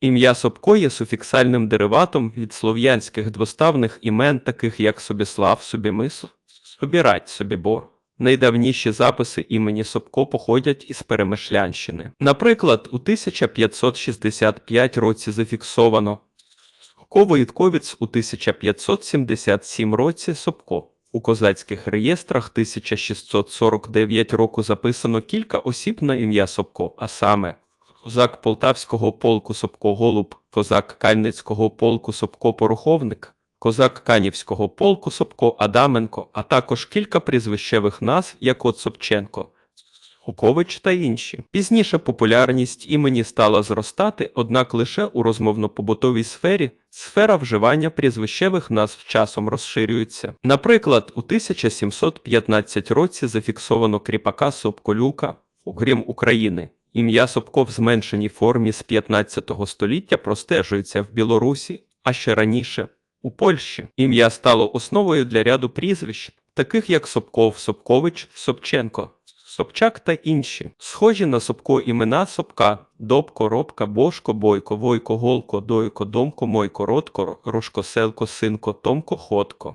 Ім'я Собко є суфіксальним дериватом від слов'янських двоставних імен, таких як Собіслав, Собімис, Собірать, Собібор. Найдавніші записи імені Собко походять із Перемишлянщини. Наприклад, у 1565 році зафіксовано Ковоїдковіць у 1577 році Собко. У козацьких реєстрах 1649 року записано кілька осіб на ім'я Собко, а саме козак Полтавського полку Собко Голуб, козак Кальницького полку Собко Пороховник, козак Канівського полку Собко Адаменко, а також кілька прізвищевих назв, як от Собченко, Хукович та інші. Пізніше популярність імені стала зростати, однак лише у розмовно-побутовій сфері сфера вживання прізвищевих назв часом розширюється. Наприклад, у 1715 році зафіксовано кріпака Собколюка Грім України. Ім'я Собко в зменшеній формі з 15 століття простежується в Білорусі, а ще раніше у Польщі. Ім'я стало основою для ряду прізвищ, таких як Собков, Собкович, Собченко. Собчак та інші. Схожі на Собко імена Собка, Добко, Робка, Бошко, Бойко, Войко, Голко, Дойко, Домко, Мойко, Ротко, Рушко, Селко, Синко, Томко, Ходко.